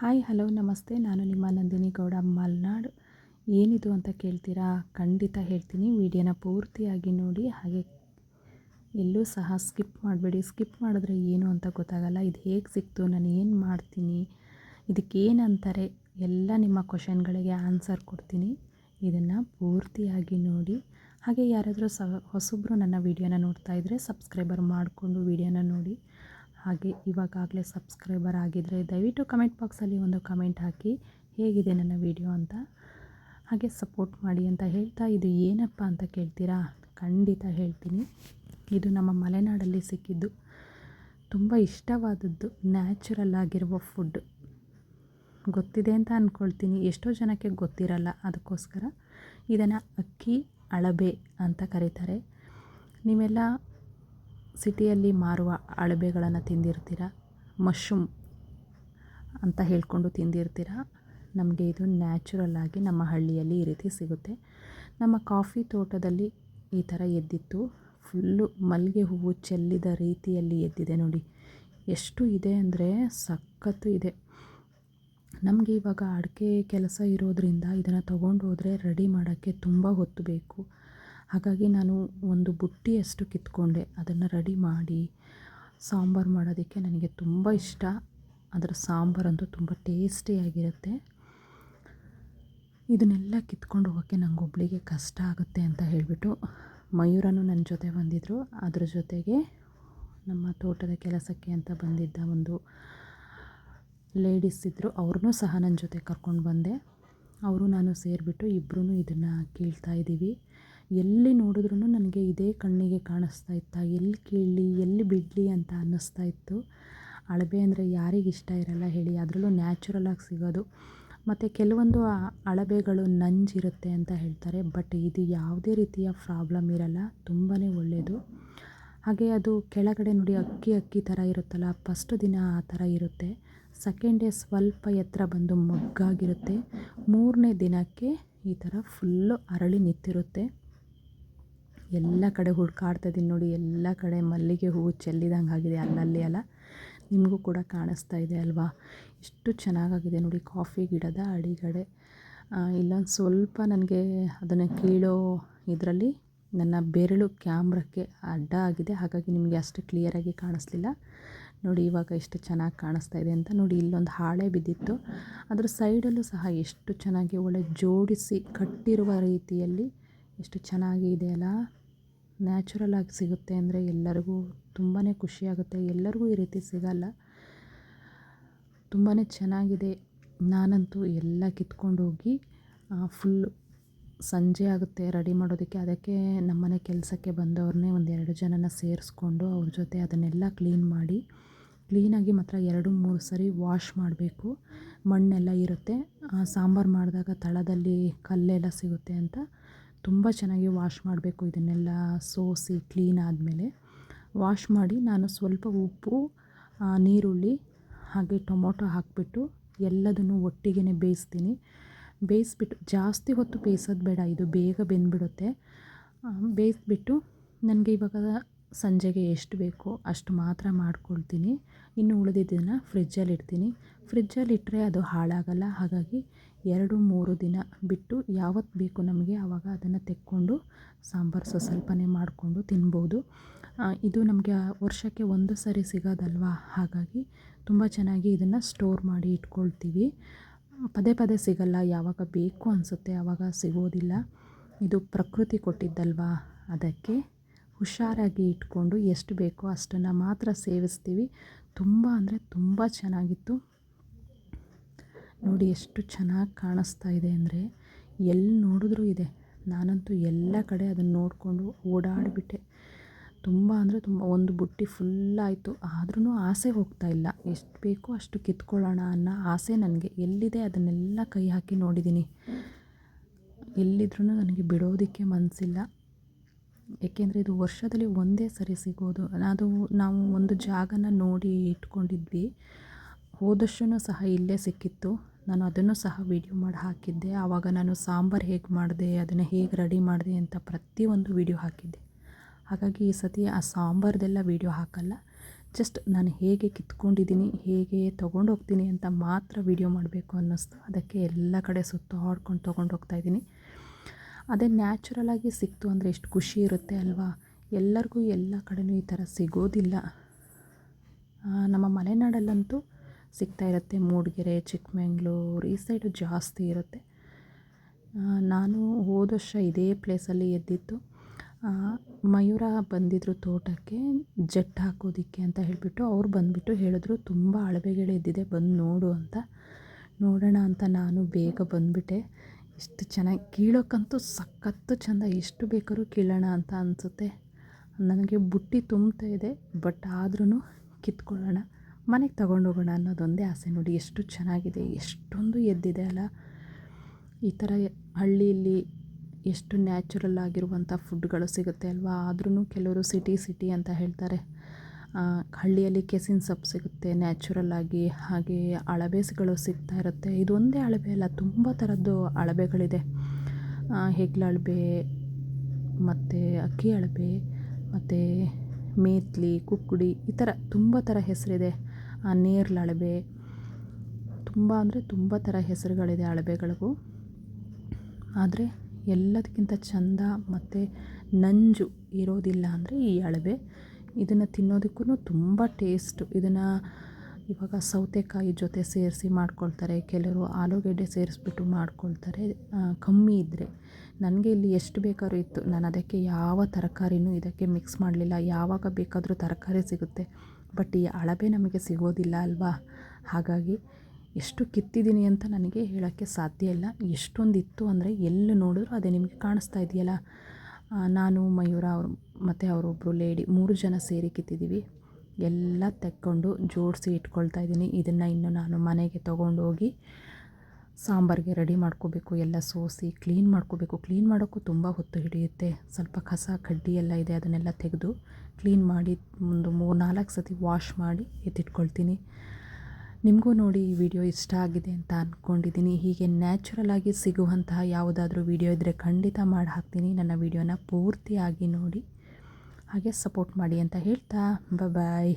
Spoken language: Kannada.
ಹಾಯ್, ಹಲೋ, ನಮಸ್ತೆ. ನಾನು ನಿಮ್ಮ ನಂದಿನಿ ಗೌಡ ಮಲ್ನಾಡ್. ಏನಿದು ಅಂತ ಕೇಳ್ತೀರಾ? ಖಂಡಿತ ಹೇಳ್ತೀನಿ. ವಿಡಿಯೋನ ಪೂರ್ತಿಯಾಗಿ ನೋಡಿ. ಹಾಗೆ ಎಲ್ಲೂ ಸಹ ಸ್ಕಿಪ್ ಮಾಡಬೇಡಿ. ಸ್ಕಿಪ್ ಮಾಡಿದ್ರೆ ಏನು ಅಂತ ಗೊತ್ತಾಗಲ್ಲ. ಇದು ಹೇಗೆ ಸಿಕ್ತು? ನಾನು ಏನು ಮಾಡ್ತೀನಿ? ಇದಕ್ಕೇನಂತಾರೆ? ಎಲ್ಲ ನಿಮ್ಮ ಕ್ವಶನ್ಗಳಿಗೆ ಆನ್ಸರ್ ಕೊಡ್ತೀನಿ. ಇದನ್ನು ಪೂರ್ತಿಯಾಗಿ ನೋಡಿ. ಹಾಗೆ ಯಾರಾದರೂ ಸ ಹೊಸಬ್ರು ನನ್ನ ವಿಡಿಯೋನ ನೋಡ್ತಾ ಇದ್ದರೆ ಸಬ್ಸ್ಕ್ರೈಬರ್ ಮಾಡಿಕೊಂಡು ವೀಡಿಯೋನ ನೋಡಿ. ಹಾಗೆ ಇವಾಗಾಗಲೇ ಸಬ್ಸ್ಕ್ರೈಬರ್ ಆಗಿದ್ದರೆ ದಯವಿಟ್ಟು ಕಮೆಂಟ್ ಬಾಕ್ಸಲ್ಲಿ ಒಂದು ಕಮೆಂಟ್ ಹಾಕಿ ಹೇಗಿದೆ ನನ್ನ ವಿಡಿಯೋ ಅಂತ. ಹಾಗೆ ಸಪೋರ್ಟ್ ಮಾಡಿ ಅಂತ ಹೇಳ್ತಾ ಇದು ಏನಪ್ಪ ಅಂತ ಕೇಳ್ತೀರಾ? ಖಂಡಿತ ಹೇಳ್ತೀನಿ. ಇದು ನಮ್ಮ ಮಲೆನಾಡಲ್ಲಿ ಸಿಕ್ಕಿದ್ದು. ತುಂಬ ಇಷ್ಟವಾದದ್ದು, ನ್ಯಾಚುರಲ್ ಆಗಿರುವ ಫುಡ್. ಗೊತ್ತಿದೆ ಅಂತ ಅಂದ್ಕೊಳ್ತೀನಿ ಎಷ್ಟೋ ಜನಕ್ಕೆ ಗೊತ್ತಿರಲ್ಲ ಅದಕ್ಕೋಸ್ಕರ. ಇದನ್ನು ಅಕ್ಕಿ ಅಳಬೆ ಅಂತ ಕರೀತಾರೆ. ನೀವೆಲ್ಲ ಸಿಟಿಯಲ್ಲಿ ಮಾರುವ ಅಳಬೆಗಳನ್ನು ತಿಂದಿರ್ತೀರ? ಮಶ್ರೂಮ್ ಅಂತ ಹೇಳಿಕೊಂಡು ತಿಂದಿರ್ತೀರ? ನಮಗೆ ಇದು ನ್ಯಾಚುರಲ್ಲಾಗಿ ನಮ್ಮ ಹಳ್ಳಿಯಲ್ಲಿ ಈ ರೀತಿ ಸಿಗುತ್ತೆ. ನಮ್ಮ ಕಾಫಿ ತೋಟದಲ್ಲಿ ಈ ಥರ ಎದ್ದಿತ್ತು. ಫುಲ್ಲು ಮಲ್ಲಿಗೆ ಹೂವು ಚೆಲ್ಲಿದ ರೀತಿಯಲ್ಲಿ ಎದ್ದಿದೆ ನೋಡಿ. ಎಷ್ಟು ಇದೆ ಅಂದರೆ ಸಖತ್ತು ಇದೆ. ನಮಗೆ ಇವಾಗ ಅಡಿಕೆ ಕೆಲಸ ಇರೋದರಿಂದ ಇದನ್ನು ತೊಗೊಂಡು ಹೋದರೆ ರೆಡಿ ಮಾಡೋಕ್ಕೆ ತುಂಬ ಹೊತ್ತು ಬೇಕು. ಹಾಗಾಗಿ ನಾನು ಒಂದು ಬುಟ್ಟಿಯಷ್ಟು ಕಿತ್ಕೊಂಡೆ. ಅದನ್ನು ರೆಡಿ ಮಾಡಿ ಸಾಂಬಾರು ಮಾಡೋದಕ್ಕೆ ನನಗೆ ತುಂಬ ಇಷ್ಟ. ಅದರ ಸಾಂಬಾರಂತೂ ತುಂಬ ಟೇಸ್ಟಿಯಾಗಿರುತ್ತೆ ಇದನ್ನೆಲ್ಲ ಕಿತ್ಕೊಂಡು ಹೋಗೋಕ್ಕೆ ಒಬ್ಬಳಿಗೆ ಕಷ್ಟ ಆಗುತ್ತೆ ಅಂತ ಹೇಳಿಬಿಟ್ಟು ಮಯೂರನು ನನ್ನ ಜೊತೆ ಬಂದಿದ್ದರು ಅದರ ಜೊತೆಗೆ ನಮ್ಮ ತೋಟದ ಕೆಲಸಕ್ಕೆ ಅಂತ ಬಂದಿದ್ದ ಒಂದು ಲೇಡೀಸ್ ಇದ್ದರು ಅವ್ರನ್ನೂ ಸಹ ನನ್ನ ಜೊತೆ ಕರ್ಕೊಂಡು ಬಂದೆ. ಅವರು ನಾನು ಸೇರಿಬಿಟ್ಟು ಇಬ್ಬರೂ ಇದನ್ನು ಕೀಳ್ತಾ ಇದ್ದೀವಿ. ಎಲ್ಲಿ ನೋಡಿದ್ರೂ ನನಗೆ ಇದೇ ಕಣ್ಣಿಗೆ ಕಾಣಿಸ್ತಾ ಇತ್ತು. ಎಲ್ಲಿ ಕೇಳಲಿ ಎಲ್ಲಿ ಬಿಡಲಿ ಅಂತ ಅನ್ನಿಸ್ತಾ ಇತ್ತು. ಅಳಬೆ ಅಂದರೆ ಯಾರಿಗೆ ಇಷ್ಟ ಇರಲ್ಲ ಹೇಳಿ, ಅದರಲ್ಲೂ ನ್ಯಾಚುರಲಾಗಿ ಸಿಗೋದು. ಮತ್ತು ಕೆಲವೊಂದು ಅಳಬೆಗಳು ನಂಜಿರುತ್ತೆ ಅಂತ ಹೇಳ್ತಾರೆ, ಬಟ್ ಇದು ಯಾವುದೇ ರೀತಿಯ ಪ್ರಾಬ್ಲಮ್ ಇರಲ್ಲ ತುಂಬಾ ಒಳ್ಳೆಯದು ಹಾಗೆ ಅದು ಕೆಳಗಡೆ ನೋಡಿ ಅಕ್ಕಿ ಅಕ್ಕಿ ಥರ ಇರುತ್ತಲ್ಲ, ಫಸ್ಟ್ ದಿನ ಆ ಥರ ಇರುತ್ತೆ. ಸೆಕೆಂಡ್ ಡೇ ಸ್ವಲ್ಪ ಎತ್ತರ ಬಂದು ಮೊಗ್ಗಾಗಿರುತ್ತೆ. ಮೂರನೇ ದಿನಕ್ಕೆ ಈ ಥರ ಫುಲ್ಲು ಅರಳಿ ನಿಂತಿರುತ್ತೆ. ಎಲ್ಲ ಕಡೆ ಹುಡ್ಕಾಡ್ತಾಯಿದ್ದೀನಿ ನೋಡಿ, ಎಲ್ಲ ಕಡೆ ಮಲ್ಲಿಗೆ ಹೂವು ಚೆಲ್ಲಿದಂಗೆ ಆಗಿದೆ ಅಲ್ಲಲ್ಲಿ ಅಲ್ಲ. ನಿಮಗೂ ಕೂಡ ಕಾಣಿಸ್ತಾ ಇದೆ ಅಲ್ವಾ? ಎಷ್ಟು ಚೆನ್ನಾಗಾಗಿದೆ ನೋಡಿ, ಕಾಫಿ ಗಿಡದ ಅಡಿಗಡೆ. ಇಲ್ಲೊಂದು ಸ್ವಲ್ಪ ನನಗೆ ಅದನ್ನು ಕೀಳೋ ಇದರಲ್ಲಿ ನನ್ನ ಬೆರಳು ಕ್ಯಾಮ್ರಕ್ಕೆ ಅಡ್ಡ ಆಗಿದೆ. ಹಾಗಾಗಿ ನಿಮಗೆ ಅಷ್ಟು ಕ್ಲಿಯರಾಗಿ ಕಾಣಿಸ್ಲಿಲ್ಲ. ನೋಡಿ, ಇವಾಗ ಎಷ್ಟು ಚೆನ್ನಾಗಿ ಕಾಣಿಸ್ತಾ ಇದೆ ಅಂತ ನೋಡಿ, ಇಲ್ಲೊಂದು ಹಾಳೆ ಬಿದ್ದಿತ್ತು. ಅದರ ಸೈಡಲ್ಲೂ ಸಹ ಎಷ್ಟು ಚೆನ್ನಾಗಿ ಒಳ್ಳೆ ಜೋಡಿಸಿ ಕಟ್ಟಿರುವ ರೀತಿಯಲ್ಲಿ ಎಷ್ಟು ಚೆನ್ನಾಗಿ ಇದೆಯಲ್ಲ. ನ್ಯಾಚುರಲ್ ಆಗಿ ಸಿಗುತ್ತೆ ಅಂದರೆ ಎಲ್ಲರಿಗೂ ತುಂಬಾ ಖುಷಿಯಾಗುತ್ತೆ ಎಲ್ಲರಿಗೂ ಈ ರೀತಿ ಸಿಗಲ್ಲ. ತುಂಬಾ ಚೆನ್ನಾಗಿದೆ. ನಾನಂತೂ ಎಲ್ಲ ಕಿತ್ಕೊಂಡೋಗಿ ಫುಲ್ ಸಂಜೆ ಆಗುತ್ತೆ ರೆಡಿ ಮಾಡೋದಕ್ಕೆ. ಅದಕ್ಕೆ ನಮ್ಮನೆ ಕೆಲಸಕ್ಕೆ ಬಂದವ್ರನ್ನೇ ಒಂದೆರಡು ಜನನ ಸೇರಿಸ್ಕೊಂಡು ಅವ್ರ ಜೊತೆ ಅದನ್ನೆಲ್ಲ ಕ್ಲೀನ್ ಮಾಡಿ ಕ್ಲೀನಾಗಿ ಮಾತ್ರ ಎರಡು, ಮೂರು ಸರಿ ವಾಶ್ ಮಾಡಬೇಕು. ಮಣ್ಣೆಲ್ಲ ಇರುತ್ತೆ. ಸಾಂಬಾರು ಮಾಡಿದಾಗ ತಳದಲ್ಲಿ ಕಲ್ಲೆಲ್ಲ ಸಿಗುತ್ತೆ ಅಂತ ತುಂಬ ಚೆನ್ನಾಗಿ ವಾಶ್ ಮಾಡಬೇಕು ಇದನ್ನೆಲ್ಲ ಸೋಸಿ ಕ್ಲೀನ್ ಆದಮೇಲೆ. ವಾಶ್ ಮಾಡಿ ನಾನು ಸ್ವಲ್ಪ ಉಪ್ಪು ನೀರುಳ್ಳಿ, ಹಾಗೆ ಟೊಮೊಟೊ ಹಾಕಿಬಿಟ್ಟು ಎಲ್ಲದನ್ನು ಒಟ್ಟಿಗೆ ಬೇಯಿಸ್ತೀನಿ. ಬೇಯಿಸ್ಬಿಟ್ಟು, ಜಾಸ್ತಿ ಹೊತ್ತು ಬೇಯಿಸೋದು ಬೇಡ, ಇದು ಬೇಗ ಬೆಂದ್ಬಿಡುತ್ತೆ. ಬೇಯಿಸ್ಬಿಟ್ಟು, ನನಗೆ ಇವಾಗ ಸಂಜೆಗೆ ಎಷ್ಟು ಬೇಕೋ ಅಷ್ಟು ಮಾತ್ರ ಮಾಡ್ಕೊಳ್ತೀನಿ. ಇನ್ನು ಉಳಿದಿದ್ದನ್ನು ಫ್ರಿಜ್ಜಲ್ಲಿ ಇಡ್ತೀನಿ. ಫ್ರಿಜ್ಜಲ್ಲಿ ಇಟ್ಟರೆ ಅದು ಹಾಳಾಗಲ್ಲ. ಹಾಗಾಗಿ ಎರಡು, ಮೂರು ದಿನ ಬಿಟ್ಟು ಯಾವತ್ತು ಬೇಕು ನಮಗೆ ಆವಾಗ ಅದನ್ನು ತೆಕ್ಕೊಂಡು ಸಾಂಬಾರು ಸ ಮಾಡಿಕೊಂಡು ತಿನ್ಬೋದು. ಇದು ನಮಗೆ ವರ್ಷಕ್ಕೆ ಒಂದು ಸರಿ ಸಿಗೋದಲ್ವ? ಹಾಗಾಗಿ ತುಂಬ ಚೆನ್ನಾಗಿ ಇದನ್ನು ಸ್ಟೋರ್ ಮಾಡಿ ಇಟ್ಕೊಳ್ತೀವಿ. ಪದೇ ಪದೇ ಸಿಗಲ್ಲ. ಯಾವಾಗ ಬೇಕು ಅನಿಸುತ್ತೆ ಆವಾಗ ಸಿಗೋದಿಲ್ಲ. ಇದು ಪ್ರಕೃತಿ ಕೊಟ್ಟಿದ್ದಲ್ವಾ? ಅದಕ್ಕೆ ಹುಷಾರಾಗಿ ಇಟ್ಕೊಂಡು ಎಷ್ಟು ಬೇಕೋ ಅಷ್ಟನ್ನು ಮಾತ್ರ ಸೇವಿಸ್ತೀವಿ. ತುಂಬ ಅಂದರೆ ತುಂಬ ಚೆನ್ನಾಗಿತ್ತು. ನೋಡಿ ಎಷ್ಟು ಚೆನ್ನಾಗಿ ಕಾಣಿಸ್ತಾ ಇದೆ ಅಂದರೆ ಎಲ್ಲಿ ನೋಡಿದ್ರೂ ಇದೆ. ನಾನಂತೂ ಎಲ್ಲ ಕಡೆ ಅದನ್ನು ನೋಡಿಕೊಂಡು ಓಡಾಡಿಬಿಟ್ಟೆ. ತುಂಬ ಅಂದರೆ ತುಂಬ ಒಂದು ಬುಟ್ಟಿ ಫುಲ್ಲಾಯಿತು. ಆದ್ರೂ ಆಸೆ ಹೋಗ್ತಾ ಇಲ್ಲ. ಎಷ್ಟು ಬೇಕೋ ಅಷ್ಟು ಕಿತ್ಕೊಳ್ಳೋಣ ಅನ್ನೋ ಆಸೆ ನನಗೆ. ಎಲ್ಲಿದೆ ಅದನ್ನೆಲ್ಲ ಕೈ ಹಾಕಿ ನೋಡಿದ್ದೀನಿ. ಎಲ್ಲಿದ್ರೂ ನನಗೆ ಬಿಡೋದಕ್ಕೆ ಮನಸ್ಸಿಲ್ಲ. ಏಕೆಂದರೆ ಇದು ವರ್ಷದಲ್ಲಿ ಒಂದೇ ಸರಿ ಸಿಗೋದು. ಅದು ನಾವು ಒಂದು ಜಾಗನ ನೋಡಿ ಇಟ್ಕೊಂಡಿದ್ವಿ. ಹೋದಷ್ಟು ಸಹ ಇಲ್ಲೇ ಸಿಕ್ಕಿತ್ತು. ನಾನು ಅದನ್ನು ಸಹ ವೀಡಿಯೋ ಮಾಡಿ ಹಾಕಿದ್ದೆ. ಆವಾಗ ನಾನು ಸಾಂಬಾರು ಹೇಗೆ ಮಾಡಿದೆ, ಅದನ್ನು ಹೇಗೆ ರೆಡಿ ಮಾಡಿದೆ ಅಂತ ಪ್ರತಿಯೊಂದು ವೀಡಿಯೋ ಹಾಕಿದ್ದೆ. ಹಾಗಾಗಿ ಈ ಸತಿ ಆ ಸಾಂಬಾರ್ದೆಲ್ಲ ವೀಡಿಯೋ ಹಾಕಲ್ಲ. ಜಸ್ಟ್ ನಾನು ಹೇಗೆ ಕಿತ್ಕೊಂಡಿದ್ದೀನಿ, ಹೇಗೆ ತೊಗೊಂಡೋಗ್ತೀನಿ ಅಂತ ಮಾತ್ರ ವೀಡಿಯೋ ಮಾಡಬೇಕು ಅನ್ನಿಸ್ತು. ಅದಕ್ಕೆ ಎಲ್ಲ ಕಡೆ ಸುತ್ತಾಡ್ಕೊಂಡು ತೊಗೊಂಡು ಹೋಗ್ತಾಯಿದ್ದೀನಿ ಅದೇ ನ್ಯಾಚುರಲಾಗಿ ಸಿಕ್ತು ಅಂದರೆ ಎಷ್ಟು ಖುಷಿ ಇರುತ್ತೆ ಅಲ್ವಾ? ಎಲ್ಲರಿಗೂ ಎಲ್ಲ ಕಡೆಯೂ ಈ ಥರ ಸಿಗೋದಿಲ್ಲ. ನಮ್ಮ ಮಲೆನಾಡಲ್ಲಂತೂ ಸಿಗ್ತಾ ಇರುತ್ತೆ. ಮೂಡಿಗೆರೆ, ಚಿಕ್ಕಮಂಗ್ಳೂರು, ಈ ಸೈಡು ಜಾಸ್ತಿ ಇರುತ್ತೆ. ನಾನು ಹೋದ ವರ್ಷ ಇದೇ ಪ್ಲೇಸಲ್ಲಿ ಎದ್ದಿತ್ತು ಮಯೂರ ಬಂದಿದ್ದರು ತೋಟಕ್ಕೆ, ಜೆಟ್ ಹಾಕೋದಿಕ್ಕೆ ಅಂತ ಹೇಳಿಬಿಟ್ಟು ಅವ್ರು ಬಂದುಬಿಟ್ಟು ಹೇಳಿದ್ರು, ತುಂಬ ಅಳವೆಗಳು ಎದ್ದಿದೆ, ಬಂದು ನೋಡು ಅಂತ. ನೋಡೋಣ ಅಂತ ನಾನು ಬೇಗ ಬಂದುಬಿಟ್ಟೆ. ಎಷ್ಟು ಚೆನ್ನಾಗಿ ಕೀಳೋಕ್ಕಂತೂ ಸಖತ್ತು ಚೆಂದ, ಎಷ್ಟು ಬೇಕಾದ್ರೂ ಕೀಳೋಣ ಅಂತ ಅನಿಸುತ್ತೆ. ನನಗೆ ಬುಟ್ಟಿ ತುಂಬ್ತಾ ಇದೆ, ಬಟ್ ಆದ್ರೂ ಕಿತ್ಕೊಳ್ಳೋಣ. ಮನೆಗೆ ತಗೊಂಡೋಗೋಣ ಅನ್ನೋದೊಂದೇ ಆಸೆ ನೋಡಿ, ಎಷ್ಟು ಚೆನ್ನಾಗಿದೆ, ಎಷ್ಟೊಂದು ಎದ್ದಿದೆ ಅಲ್ಲ. ಈ ಥರ ಹಳ್ಳಿಯಲ್ಲಿ ಎಷ್ಟು ನ್ಯಾಚುರಲ್ ಆಗಿರುವಂಥ ಫುಡ್ಗಳು ಸಿಗುತ್ತೆ ಅಲ್ವಾ? ಆದ್ರೂ ಕೆಲವರು ಸಿಟಿ ಸಿಟಿ ಅಂತ ಹೇಳ್ತಾರೆ. ಹಳ್ಳಿಯಲ್ಲಿ ಕೆಸಿನ ಸೊಪ್ಪು ಸಿಗುತ್ತೆ, ನ್ಯಾಚುರಲ್ ಆಗಿ ಹಾಗೆ ಅಳಬೇಸ್ಗಳು ಸಿಗ್ತಾ ಇರುತ್ತೆ. ಇದೊಂದೇ ಅಳಬೆ ಅಲ್ಲ, ತುಂಬ ಥರದ್ದು ಅಳಬೆಗಳಿದೆ. ಅಳಬೆ, ಮತ್ತು ಅಕ್ಕಿ ಅಳಬೆ, ಮತ್ತು ಮೇತ್ಲಿ, ಕುಕ್ಕುಡಿ, ಈ ಥರ ತುಂಬ ಥರ ಹೆಸರಿದೆ. ನೇರ್ಲ ಅಳಬೆ, ತುಂಬ ಅಂದರೆ ತುಂಬ ಥರ ಹೆಸರುಗಳಿದೆ ಅಳಬೆಗಳಿಗೂ. ಆದರೆ ಎಲ್ಲದಕ್ಕಿಂತ ಚಂದ ಮತ್ತು ನಂಜು ಇರೋದಿಲ್ಲ ಅಂದರೆ ಈ ಅಳಬೆ. ಇದನ್ನು ತಿನ್ನೋದಕ್ಕೂ ತುಂಬ ಟೇಸ್ಟು ಇದನ್ನು ಇವಾಗ ಸೌತೆಕಾಯಿ ಜೊತೆ ಸೇರಿಸಿ ಮಾಡ್ಕೊಳ್ತಾರೆ. ಕೆಲವರು ಆಲೂಗೆಡ್ಡೆ ಸೇರಿಸ್ಬಿಟ್ಟು ಮಾಡ್ಕೊಳ್ತಾರೆ. ಕಮ್ಮಿ ಇದ್ದರೆ ನನಗೆ ಇಲ್ಲಿ ಎಷ್ಟು ಬೇಕಾದ್ರೂ ಇತ್ತು. ನಾನು ಅದಕ್ಕೆ ಯಾವ ತರಕಾರಿನೂ ಇದಕ್ಕೆ ಮಿಕ್ಸ್ ಮಾಡಲಿಲ್ಲ. ಯಾವಾಗ ಬೇಕಾದರೂ ತರಕಾರಿ ಸಿಗುತ್ತೆ. ಬಟ್ ಈ ಅಳಬೆ ನಮಗೆ ಸಿಗೋದಿಲ್ಲ ಅಲ್ವಾ? ಹಾಗಾಗಿ ಎಷ್ಟು ಕಿತ್ತಿದ್ದೀನಿ ಅಂತ ನನಗೆ ಹೇಳೋಕ್ಕೆ ಸಾಧ್ಯ ಇಲ್ಲ. ಎಷ್ಟೊಂದು ಇತ್ತು ಅಂದರೆ ಎಲ್ಲಿ ನೋಡಿದ್ರು ಅದೇ ನಿಮಗೆ ಕಾಣಿಸ್ತಾ ಇದೆಯಲ್ಲ? ನಾನು ಮಯೂರ ಅವರು ಮತ್ತು ಅವರೊಬ್ಬರು ಲೇಡಿ, ಮೂರು ಜನ ಸೇರಿ ಕಿತ್ತಿದ್ದೀವಿ ಎಲ್ಲ ತೆಕ್ಕೊಂಡು ಜೋಡಿಸಿ ಇಟ್ಕೊಳ್ತಾ ಇದ್ದೀನಿ. ಇದನ್ನು ಇನ್ನು ನಾನು ಮನೆಗೆ ತೊಗೊಂಡೋಗಿ ಸಾಂಬಾರಿಗೆ ರೆಡಿ ಮಾಡ್ಕೋಬೇಕು. ಎಲ್ಲ ಸೋಸಿ ಕ್ಲೀನ್ ಮಾಡ್ಕೋಬೇಕು. ಕ್ಲೀನ್ ಮಾಡೋಕ್ಕೂ ತುಂಬ ಹೊತ್ತು ಹಿಡಿಯುತ್ತೆ. ಸ್ವಲ್ಪ ಕಸ, ಕಡ್ಡಿ ಎಲ್ಲ ಇದೆ, ಅದನ್ನೆಲ್ಲ ತೆಗೆದು ಕ್ಲೀನ್ ಮಾಡಿ ಒಂದು ಮೂರು ನಾಲ್ಕು ಸತಿ ವಾಶ್ ಮಾಡಿ ಎತ್ತಿಟ್ಕೊಳ್ತೀನಿ. ನಿಮಗೂ ನೋಡಿ ಈ ವಿಡಿಯೋ ಇಷ್ಟ ಆಗಿದೆ ಅಂತ ಅಂದ್ಕೊಂಡಿದ್ದೀನಿ ಹೀಗೆ ನ್ಯಾಚುರಲ್ ಆಗಿ ಸಿಗುವಂತಹ ಯಾವುದಾದ್ರೂ ವಿಡಿಯೋ ಇದ್ದರೆ ಖಂಡಿತ ಮಾಡಿ ಹಾಕ್ತೀನಿ ನನ್ನ ವಿಡಿಯೋನ ಪೂರ್ತಿಯಾಗಿ ನೋಡಿ. ಹಾಗೆ ಸಪೋರ್ಟ್ ಮಾಡಿ ಅಂತ ಹೇಳ್ತಾ ಬಾಯ್